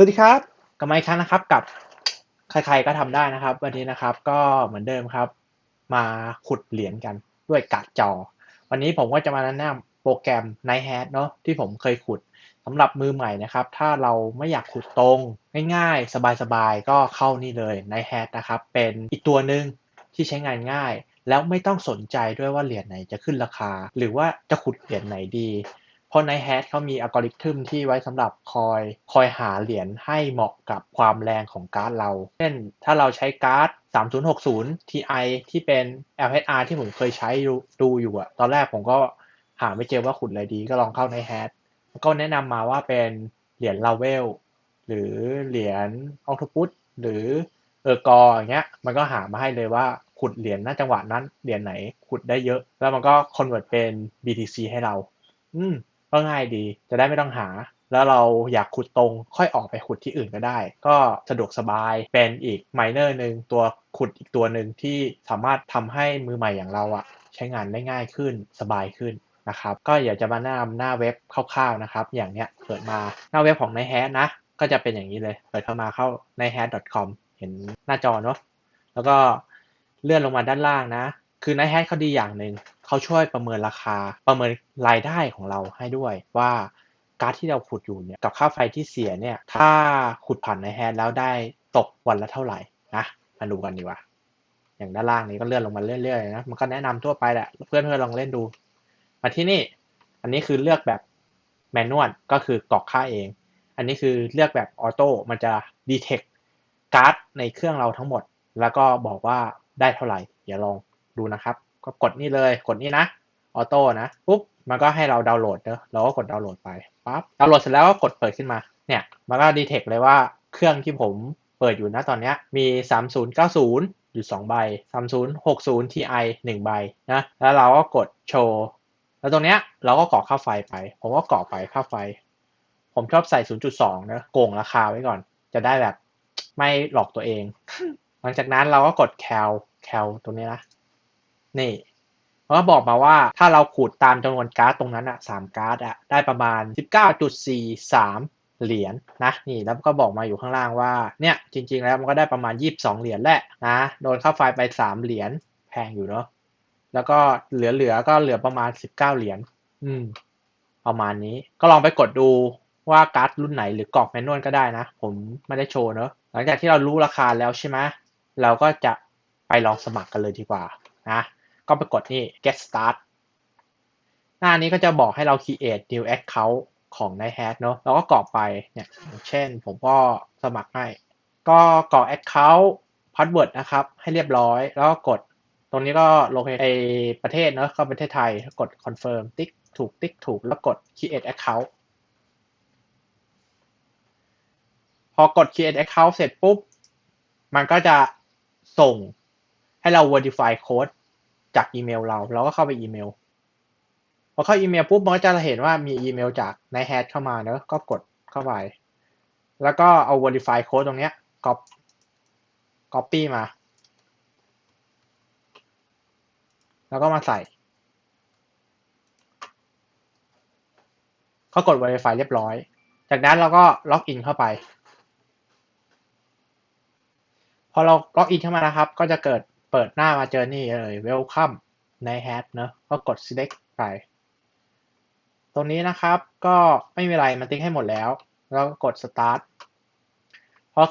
สวัสดีครับกลับมาอีกครั้งนะครับกับใครๆก็ทำได้นะครับ วันนี้นะครับก็เหมือนเดิมครับ มาขุดเหรียญกันด้วยการ์ดจอ วันนี้ผมก็จะมาแนะนำโปรแกรม n i g h t h a เนาะที่ผมเคยขุดสำหรับมือใหม่นะครับ ถ้าเราไม่อยากขุดตรง ง่ายๆ สบายๆ ก็เข้านี่เลย n i g h t h a นะครับ เป็นอีกตัวหนึ่งที่ใช้งานง่าย แล้วไม่ต้องสนใจด้วยว่าเหรียญไหนจะขึ้นราคา หรือว่าจะขุดเหรียญไหนดี เพราะในแฮชเขามีอัลกอริทึมที่ไว้สำหรับคอย คอยหาเหรียญให้เหมาะกับความแรงของการ์ดเรา เช่น ถ้าเราใช้การ์ด 3060 Ti ที่เป็น LHR ที่ผมเคยใช้ดูอยู่อะตอนแรกผมก็หาไม่เจอว่าขุดอะไรดีก็ลองเข้าในแฮชก็แนะนำมาว่าเป็นเหรียญลาเวลหรือเหรียญออคโตพุตหรือเออร์กออย่างเงี้ย มันก็หามาให้เลยว่าขุดเหรียญณจังหวะนั้นเหรียญไหนขุดได้เยอะ แล้วมันก็คอนเวิร์ตเป็น BTC ให้เรา อืม ก็ง่ายดี จะได้ไม่ต้องหา แล้วเราอยากขุดตรงค่อยออกไปขุดที่อื่นก็ได้ ก็สะดวกสบายเป็นอีกไมเนอร์หนึ่งตัวขุดอีกตัวหนึ่งที่สามารถทำให้มือใหม่อย่างเราอะใช้งานได้ง่ายขึ้นสบายขึ้นนะครับก็อยากจะมาแนะนำหน้าเว็บคร่าวๆนะครับ อย่างเนี้ยเปิดมาหน้าเว็บของนายแฮนะ ก็จะเป็นอย่างนี้เลย เปิดเข้ามาเข้าใน h a t c o m เห็นหน้าจอเนาะแล้วก็เลื่อนลงมาด้านล่างนะ คือในแฮชเขาดีอย่างหนึ่ง เขาช่วยประเมินราคาประเมินรายได้ของเราให้ด้วยว่าการ์ดที่เราขุดอยู่เนี่ยกับค่าไฟที่เสียเนี่ยถ้าขุดผ่านในแฮชแล้วได้ตกวันละเท่าไหร่นะมาดูกันดีกว่า อย่างด้านล่างนี้ก็เลื่อนลงมาเรื่อยๆนะมันก็แนะนำทั่วไปแหละเพื่อนๆลองเล่นดู มาที่นี่ อันนี้คือเลือกแบบแมนนวลก็คือกรอกค่าเอง อันนี้คือเลือกแบบออโต้มันจะดีเทคการ์ดในเครื่องเราทั้งหมด แล้วก็บอกว่าได้เท่าไหร่อย่าลองดูนะครับ ก็กดนี่เลย กดนี่นะออโต้นะปุ๊บมันก็ให้เราดาวน์โหลดเนอะเราก็กดดาวน์โหลดไปปั๊บดาวน์โหลดเสร็จแล้วก็กดเปิดขึ้นมาเนี่ยมันก็ดีเทคเลยว่าเครื่องที่ผมเปิดอยู่นะตอนนี้มี 3090 อยู่ 2 ใบ 3060 Ti 1 ใบนะแล้วเราก็กดโชว์แล้วตรงเนี้ยเราก็กรอกค่าไฟไป ผมก็กรอกไปค่าไฟ ผมชอบใส่ 0.2นะโกงราคาไว้ก่อน จะได้แบบไม่หลอกตัวเอง หลังจากนั้นเราก็กด cal cal ตรงนี้นะ นี่มันก็บอกมาว่าถ้าเราขูดตามจำนวนการ์ดตรงนั้นอะสามการ์ดอะได้ประมาณ 19.43 เหรียญนนะนี่แล้วก็บอกมาอยู่ข้างล่างว่าเนี่ยจริง ๆ แล้วมันก็ได้ประมาณ 22 เหรียญแหละนะโดนค่าไฟไป 3 เหรียญแพงอยู่เนาะแล้วก็เหลือๆก็เหลือประมาณ 19 เหรียญอืมประมาณนี้ก็ลองไปกดดูว่าการ์ดรุ่นไหนหรือกรอกแมนนวลก็ได้นะ ผมไม่ได้โชว์เนอะหลังจากที่เรารู้ราคาแล้วใช่ไหมเราก็จะไปลองสมัครกันเลยดีกว่านะ ก็ไปกดนี่ get start หน้านี้ก็จะบอกให้เรา create new account ของใน h a s เนาะเราก็กรอกไปเนี่ยเช่นผมก็สมัครให้ ก็กรอก account password นะครับ ให้เรียบร้อย แล้วก็กด ตรงนี้ก็ลเคชั่นประเทศเนาะก็ประเทศไทย กด confirm ติ๊กถูกติ๊กถูก แล้วกด create account พอกด create account เสร็จปุ๊บ มันก็จะส่งให้เรา verify code จากอีเมลเรา เราก็เข้าไปอีเมลพอเข้าอีเมลปุ๊บมันก็จะเห็นว่ามีอีเมลจากในแฮชเข้ามาเนอะก็กดเข้าไป แล้วก็เอา verify code ตรงเนี้ย copy copy มา แล้วก็มาใส่เขากด verify เรียบร้อย จากนั้นเราก็ล็อกอินเข้าไป พอเราล็อกอินเข้ามานะครับ ก็จะเกิด เปิดหน้ามาเจอนี่เลย welcome ใน hat เนอะก็กด select ไป ตรงนี้นะครับก็ไม่มีอะไรมันติ๊กให้หมดแล้ว แล้วกด start พอ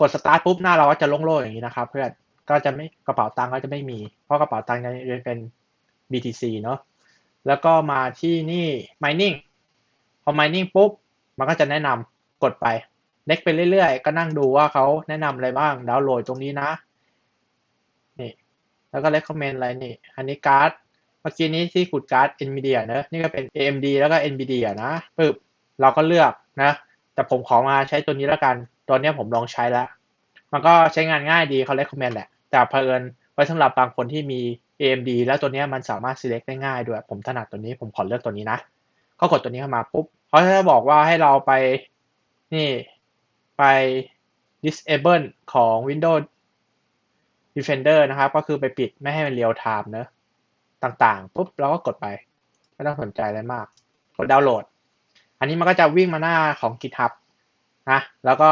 กด start ปุ๊บหน้าเราก็จะโล่งๆอย่างนี้นะครับ เพื่อนก็จะไม่กระเป๋าตังค์ก็จะไม่มี เพราะกระเป๋าตังค์จะเป็น BTC เนาะแล้วก็มาที่นี่ mining พอ mining ปุ๊บ มันก็จะแนะนำกดไปเล็กไปเรื่อยๆ ก็นั่งดูว่าเขาแนะนำอะไรบ้างดาวน์โหลดตรงนี้นะ แล้วก็เลคคอมเมนต์อะไรนี่ อันนี้การ์ด เมื่อกี้นี้ที่ขุดการ์ด NVIDIA เนอะนี่ก็เป็น AMD แล้วก็ NVIDIA นะปึ๊บเราก็เลือกนะ แต่ผมขอมาใช้ตัวนี้แล้วกัน ตัวนี้ผมลองใช้แล้ว มันก็ใช้งานง่ายดีเขาเลคคอมเมนต์แหละ แต่เพลินไว้สำหรับบางคนที่มี AMD แล้วตัวนี้มันสามารถ select ได้ง่ายด้วย ผมถนัดตัวนี้ผมขอเลือกตัวนี้นะ ก็กดตัวนี้เข้ามาปุ๊บเขาจะบอกว่าให้เราไปนี่ไป disable ของ Windows Defender นะครับ ก็คือไปปิดไม่ให้มันเรียลไทม์เนอะต่างๆปุ๊บเราก็กดไป ไม่ต้องสนใจอะไรมาก กดดาวน์โหลด อันนี้มันก็จะวิ่งมาหน้าของ GitHub นะแล้วก็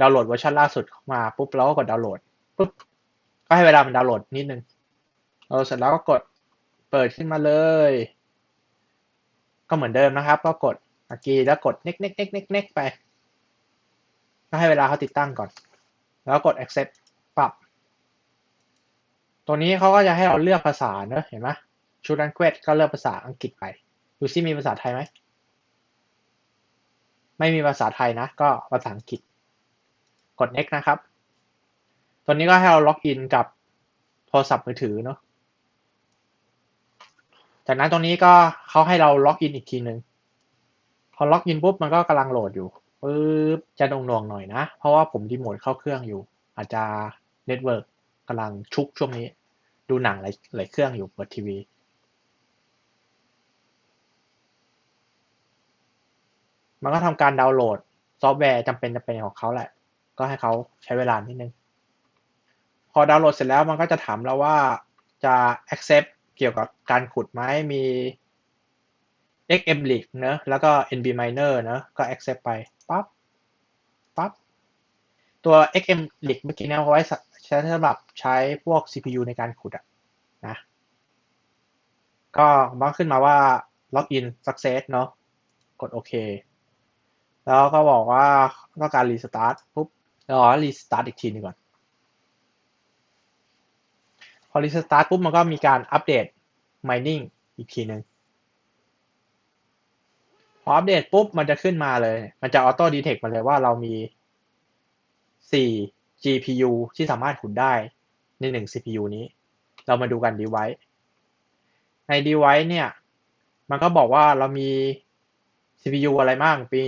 ดาวน์โหลดเวอร์ชันล่าสุดมาปุ๊บเราก็กดดาวน์โหลดปุ๊บก็ให้เวลามันดาวน์โหลดนิดนึงเราเสร็จแล้วก็กดเปิดขึ้นมาเลย ก็เหมือนเดิมนะครับ ก็กดเมื่อกี้แล้วกดเน็กเน็กเน็กเน็กเน็กไป ก็ให้เวลาเขาติดตั้งก่อน แล้วกด accept ปรับ ตัวนี้เขาก็จะให้เราเลือกภาษาเนอะเห็นไหมชุด language ก็เลือกภาษาอังกฤษไป ดูซิมีภาษาไทยไหม ไม่มีภาษาไทยนะ ก็ภาษาอังกฤษ กด next นะครับ ตัวนี้ก็ให้เราล็อกอินกับโทรศัพท์มือถือเนอะจากนั้นตรงนี้ก็เขาให้เราล็อกอินอีกทีหนึ่งพอล็อกอินปุ๊บมันก็กำลังโหลดอยู่ปึ๊บจะดงนวงๆหน่อยนะ เพราะว่าผมดีโมดเข้าเครื่องอยู่ อาจจะเน็ตเวิร์กกำลังชุกช่วงนี้ ดูหนังหลายหลายเครื่องอยู่ เปิดทีวีมันก็ทำการดาวน์โหลดซอฟต์แวร์จำเป็นจำเป็นของเขาแหละ ก็ให้เขาใช้เวลานิดนึง พอดาวน์โหลดเสร็จแล้วมันก็จะถามเราว่าจะ accept เกี่ยวกับการขุดไหมมี XMLink เนอะแล้วก็ NB Miner เนอะก็ accept ไปปั๊บปั๊บตัว XMLink เมื่อกี้เนี่ยเอาไว้ ใช้สำหรับใช้พวก CPU ในการขุดอะนะ ก็มันขึ้นมาว่า login success เนอะกดโอเค แล้วก็บอกว่าต้องการ restart ปุ๊บรอ restart อีกทีนึงก่อน พอ restart ปุ๊บมันก็มีการอัปเดต mining อีกทีหนึ่งพออัปเดตปุ๊บมันจะขึ้นมาเลย มันจะ auto detect มาเลยว่าเรามี4 GPU ที่สามารถขุดได้ในหนึ่ง CPU นี้ เรามาดูกัน device ใน device เนี่ย มันก็บอกว่าเรามี CPU อะไรบ้างมี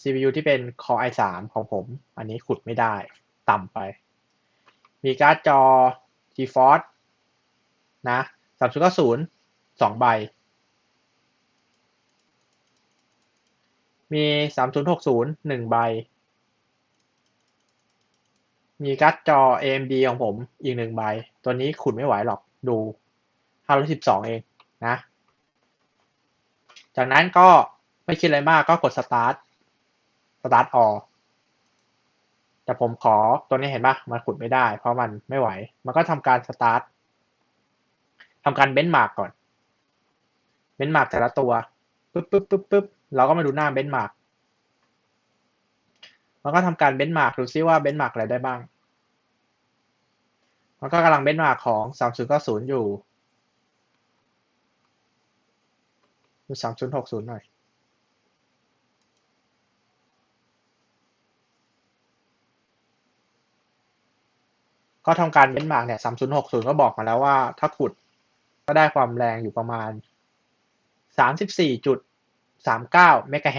CPU ที่เป็น Core i3 ของผม อันนี้ขุดไม่ได้ ต่ำไป มีการ์ดจอ GeForce นะ3090 2 ใบ มี 3060 1 ใบ มีการ์ดจอ AMD ของผมอีก1ใบ ตัวนี้ขุดไม่ไหวหรอกดู512 เองนะ จากนั้นก็ไม่คิดอะไรมากก็กด start start all แต่ผมขอตัวนี้เห็นปะมันขุดไม่ได้ เพราะมันไม่ไหว มันก็ทำการ start ทำการเบนมาร์กก่อน เบนมาร์กแต่ละตัว ปึ๊บปึ๊บปึ๊บปึ๊บเราก็มาดูหน้าเบนมาร์ก มันก็ทำการเบนมาร์กดูซิว่าเบนมาร์กอะไรได้บ้าง มันก็กำลังเบนมาร์กของ 3090 อยู่ดู3060 หน่อยก็ทำการเบนมาร์กเนี่ย3060ก็บอกมาแล้วว่าถ้าขุดก็ได้ความแรงอยู่ประมาณ34.39เมกะ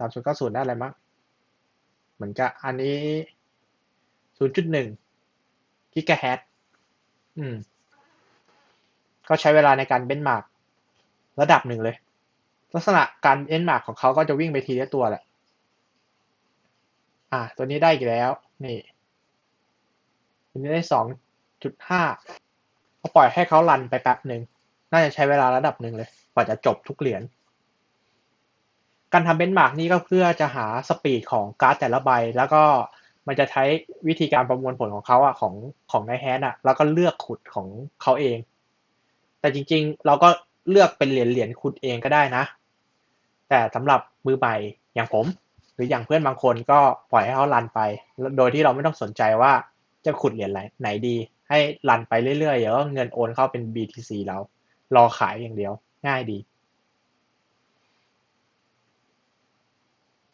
เฮิรตซ์3090ได้อะไรมั้งเหมือนกับอันนี้0.1กิกะเฮต์อืม ก็ใช้เวลาในการเบนมาร์กระดับหนึ่งเลย ลักษณะการเบนมาร์กของเขาก็จะวิ่งไปทีละตัวแหละ อ่า ตัวนี้ได้อีกแล้ว นี่ตัวนี้ได้สองจุดห้าก็ปล่อยให้เขารันไปแป๊บหนึ่ง น่าจะใช้เวลาระดับหนึ่งเลย กว่าจะจบทุกเหรียญ การทำเบนมาร์กนี่ก็เพื่อจะหาสปีดของการ์ดแต่ละใบ แล้วก็มันจะใช้วิธีการประมวลผลของเขาอะของของในแฮนอะแล้วก็เลือกขุดของเขาเอง แต่จริงๆ เราก็เลือกเป็นเหรียญเหรียญขุดเองก็ได้นะ แต่สำหรับมือใหม่อย่างผม หรืออย่างเพื่อนบางคนก็ปล่อยให้เขารันไป โดยที่เราไม่ต้องสนใจว่าจะขุดเหรียญไหนดี ให้รันไปเรื่อยๆเดี๋ยวเงินโอนเข้าเป็น BTC เรารอขายอย่างเดียว ง่ายดี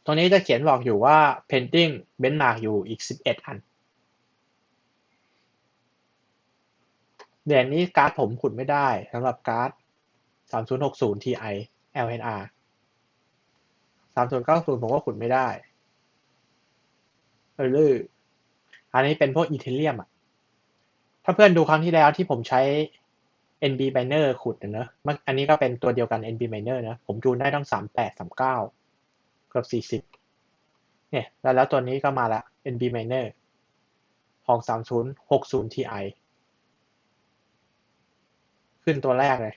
ตรงนี้จะเขียนบอกอยู่ว่า pending benchmark อยู่อีก 11 อันเหรียญนี้การ์ดผมขุดไม่ได้สำหรับการ์ด 3060 Ti LNR 3090 ผมก็ขุดไม่ได้เออลืออันนี้เป็นพวกอีเทเรียมอะ ถ้าเพื่อนดูครั้งที่แล้วที่ผมใช้ NB Miner ขุดนะเนอะมันอันนี้ก็เป็นตัวเดียวกัน NB Miner นะ ผมจูนได้ต้ง 38 39 เกือบ 40 เนี่ย แล้วแล้วตัวนี้ก็มาละ NB Miner ของ 3060 Ti ขึ้นตัวแรกเลย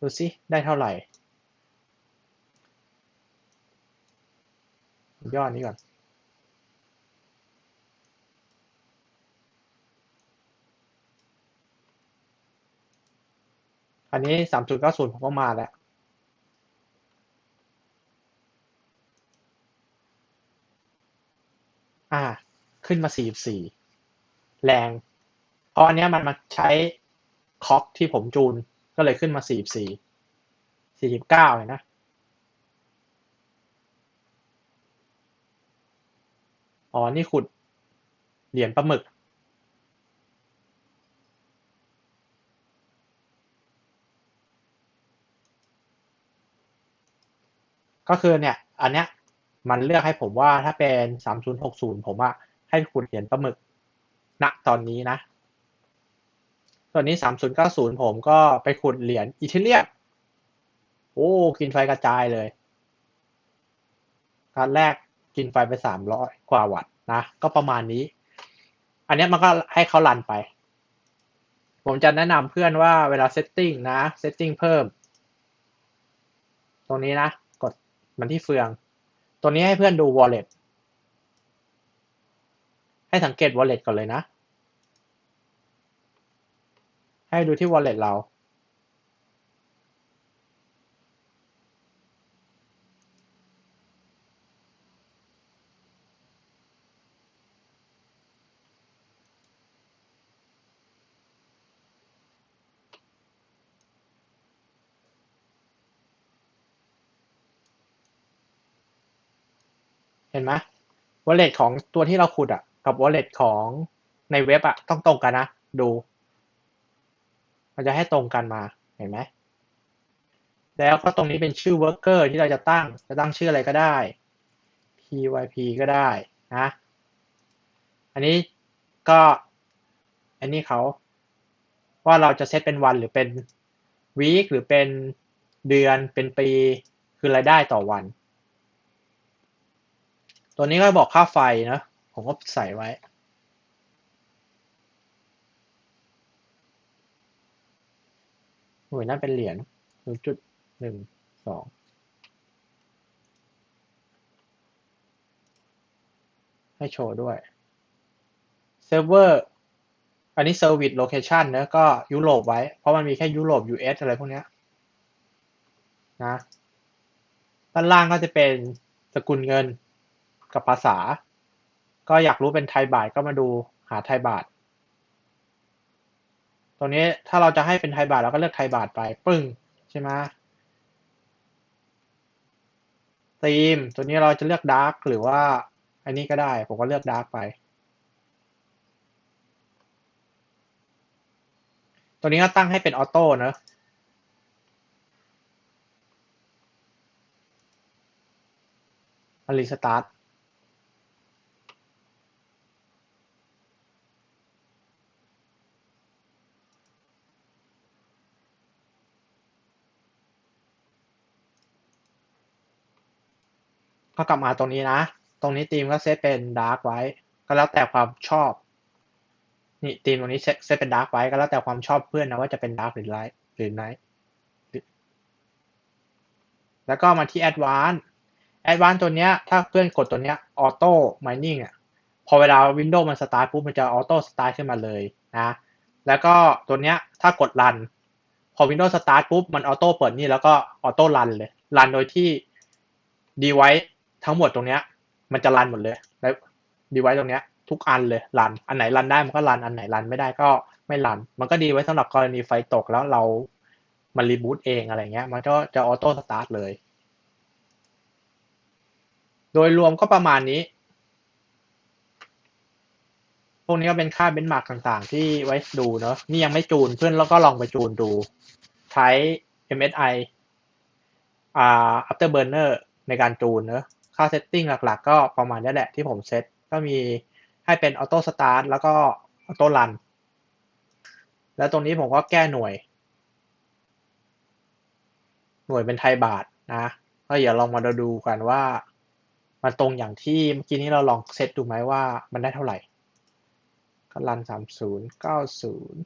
ดูสิ ได้เท่าไหร่ย่อนี้ก่อนอันนี้สามจุดเก้าศูนย์ผมก็มาแล้ว อ่า ขึ้นมาสี่สี่แรง เพราะอันเนี้ยมันมาใช้คอกที่ผมจูน ก็เลยขึ้นมาสี่สี่สี่สิบเก้าเห็นนะอ๋อ นี่ขุดเหรียญปลาหมึก ก็คือเนี่ย อันเนี้ย มันเลือกให้ผมว่าถ้าเป็นสามศูนย์หกศูนย์ผมอะให้ขุดเหรียญปลาหมึกณตอนนี้นะ ส่วนนี้สามศูนย์เก้าศูนย์ผมก็ไปขุดเหรียญอีเทเรียโอ้ กินไฟกระจายเลย การแรกกินไฟไปสามร้อยกว่าวัตต์นะ ก็ประมาณนี้ อันนี้มันก็ให้เขารันไป ผมจะแนะนำเพื่อนว่าเวลาเซตติ้งนะ เซตติ้งเพิ่ม ตรงนี้นะ กดมันที่เฟือง ตัวนี้ให้เพื่อนดู wallet ให้สังเกต wallet ก่อนเลยนะ ให้ดูที่ wallet เรา ห็นไหม wallet ของตัวที่เราขุดอะ กับ wallet ของในเว็บอะ ต้องตรงกันนะ ดู มันจะให้ตรงกันมา เห็นไหม แล้วก็ตรงนี้เป็นชื่อ worker ที่เราจะตั้ง จะตั้งชื่ออะไรก็ได้ pyp ก็ได้นะ อันนี้ก็ อันนี้เขา ว่าเราจะเซตเป็นวันหรือเป็น week หรือเป็นเดือน เป็นปี คือรายได้ต่อวัน ตัวนี้ก็บอกค่าไฟนะ ผมก็ใส่ไว้ หน่วยนั่นเป็นเหรียญหนึ่งจุดหนึ่งสองให้โชว์ด้วยเซิร์ฟเวอร์อันนี้ Service Location นะก็ยุโรปไว้ เพราะมันมีแค่ยุโรป US อะไรพวกนี้นะด้านล่างก็จะเป็นสกุลเงิน กับภาษา ก็อยากรู้เป็นไทยบาทก็มาดูหาไทยบาท ตรงนี้ถ้าเราจะให้เป็นไทยบาทเราก็เลือกไทยบาทไปปึ้งใช่ไหมธีมตัวนี้เราจะเลือกดาร์กหรือว่าอันนี้ก็ได้ ผมก็เลือกดาร์กไป ตัวนี้ก็ตั้งให้เป็นออโต้เนอะมันรีสตาร์ท ก็กลับมาตรงนี้นะ ตรงนี้ธีมก็เซตเป็นดาร์กไว้ ก็แล้วแต่ความชอบ นี่ธีมตรงนี้เซตเป็นดาร์กไว้ก็แล้วแต่ความชอบเพื่อนนะว่าจะเป็นดาร์กหรือไลท์หรือไนท์แล้วก็มาที่ Advanced Advanced ตัวเนี้ยถ้าเพื่อนกดตัวเนี้ย Auto Mining อะพอเวลา Windows มันสตาร์ทปุ๊บมันจะ Auto Start ขึ้นมาเลยนะแล้วก็ตัวเนี้ยถ้ากด Run พอ Windows Start ปุ๊บ มัน Auto เปิดนี่แล้วก็ Auto Run เลย Run โดยที่ device ทั้งหมดตรงเนี้ย มันจะรันหมดเลยแล้ว device ตรงเนี้ย ทุกอันเลยรัน อันไหนรันได้มันก็รัน อันไหนรันไม่ได้ก็ไม่รัน มันก็ดีไว้สำหรับกรณีไฟตกแล้วเรามันรีบูตเองอะไรเงี้ย มันก็จะออโต้สตาร์ทเลย โดยรวมก็ประมาณนี้ พวกนี้ก็เป็นค่าเบนช์มาร์กต่างๆ ที่ไว้ดูเนาะ นี่ยังไม่จูนเพื่อนแล้วก็ลองไปจูนดู ใช้ MSI อ่า Afterburner ในการจูนเนอะ ค่าเซตติ้งหลักๆ ก็ประมาณนี้แหละที่ผมเซตก็มีให้เป็นออโต้สตาร์ทแล้วก็ออโต้รันแล้วตรงนี้ผมก็แก้หน่วย หน่วยเป็นไทยบาทนะก็อย่าลองมาดูกันว่า มันตรงอย่างที่เมื่อกี้นี้เราลองเซตดูไหมว่ามันได้เท่าไหร่ก็รันสามศูนย์เก้าศูนย์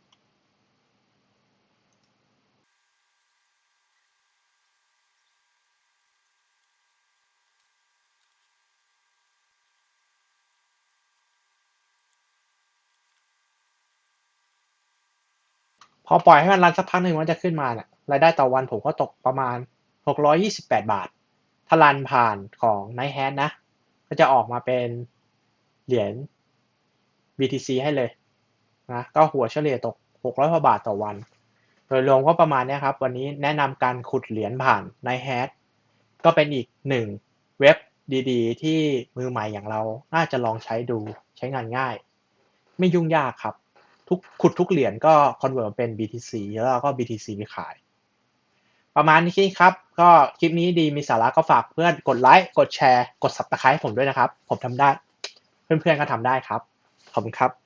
พอปล่อยให้มันรันสักพักหนึ่งมันจะขึ้นมาเนี่ยรายได้ต่อวันผมก็ตกประมาณ 628 บาท ถ้ารันผ่านของ Night h a n นะ ก็จะออกมาเป็นเหรียญ BTC ให้เลยนะก็หัวเฉลี่ยตก 600กว่าบาทต่อวัน โดยรวมก็ประมาณนี้ครับ วันนี้แนะนำการขุดเหรียญผ่าน Night h a n ก็เป็นอีกหนึ่งเว็บดีๆ ที่มือใหม่อย่างเราน่าจะลองใช้ดูใช้งานง่าย ไม่ยุ่งยากครับ ทุกขุดทุกเหรียญก็คอนเวิร์ตมาเป็น BTC แล้วก็ BTC ไปขาย ประมาณนี้ครับ ก็คลิปนี้ดีมีสาระก็ฝากเพื่อนกดไลค์กดแชร์ กด subscribe ผมด้วยนะครับ ผมทำได้ เพื่อนๆก็ทำได้ครับ ขอบคุณครับ